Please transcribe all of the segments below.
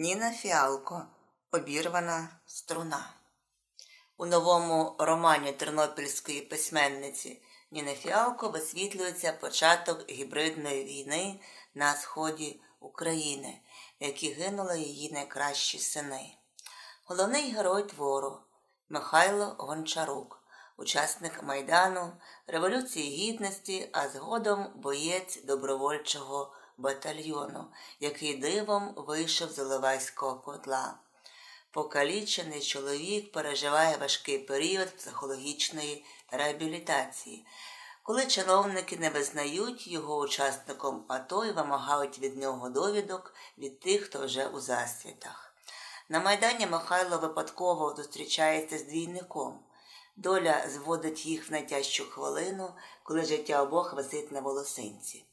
Ніна Фіалко Обірвана струна. У новому романі тернопільської письменниці Ніни Фіалко висвітлюється початок гібридної війни на сході України, в якій гинули її найкращі сини. Головний герой твору Михайло Гончарук, учасник Майдану, Революції Гідності, а згодом боєць добровольчого батальйону, який дивом вийшов з Оливайського котла. Покалічений чоловік переживає важкий період психологічної реабілітації, коли чиновники не визнають його учасником АТО і вимагають від нього довідок від тих, хто вже у засвітах. На Майдані Михайло випадково зустрічається з двійником. Доля зводить їх в найтяжчу хвилину, коли життя обох висить на волосинці.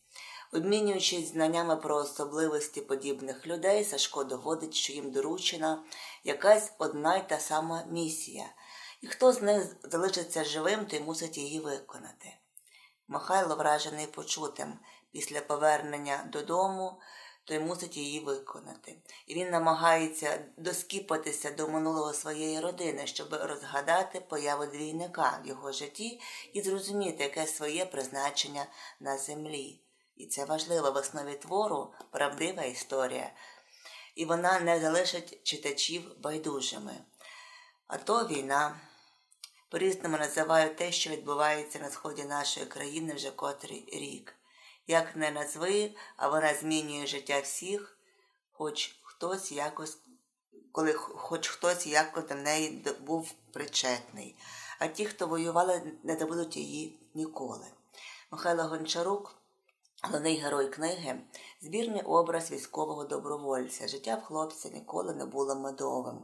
Обмінюючись знаннями про особливості подібних людей, Сашко доводить, що їм доручена якась одна й та сама місія, і хто з них залишиться живим, той мусить її виконати. Михайло, вражений почутим після повернення додому, той мусить її виконати. І він намагається доскіпатися до минулого своєї родини, щоб розгадати появу двійника в його житті і зрозуміти, яке своє призначення на землі. І це важливо в основі твору правдива історія. І вона не залишить читачів байдужими. А то війна. По-різному називають те, що відбувається на сході нашої країни вже котрий рік. Як не назви, а вона змінює життя всіх, хоч хтось якось, коли хоч хтось якось до неї був причетний. А ті, хто воювали, не забудуть її ніколи. Михайло Гончарук. Головний герой книги збірний образ військового добровольця. Життя в хлопця ніколи не було медовим.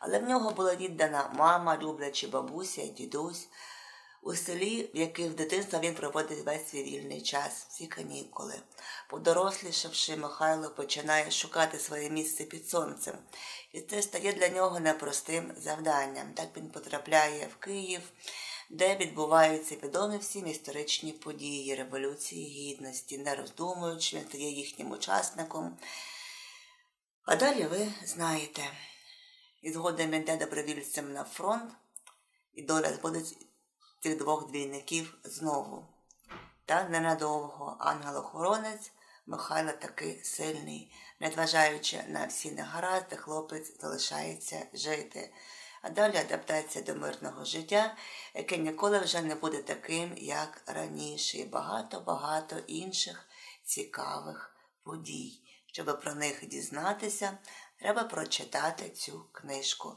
Але в нього була віддана мама, люблячі бабуся дідусь у селі, в яких в дитинства він проводить весь свій вільний час, всі канікули. Подорослішавши, Михайло починає шукати своє місце під сонцем. І це стає для нього непростим завданням. Так він потрапляє в Київ де відбуваються відомі всім історичні події Революції Гідності, не роздумуючи, він стає їхнім учасником. А далі ви знаєте, і згодом йде добровільцем на фронт, і доля збудить цих двох двійників знову. Та ненадовго ангел-охоронець Михайло такий сильний, незважаючи на всі негаразди, хлопець залишається жити а далі адаптація до мирного життя, яке ніколи вже не буде таким, як раніше, і багато-багато інших цікавих подій. Щоб про них дізнатися, треба прочитати цю книжку.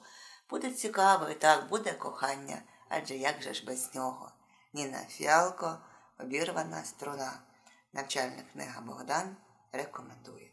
Буде цікаво і так буде кохання, адже як же ж без нього? Ніна Фіалко, обірвана струна. Навчальна книга Богдан рекомендує.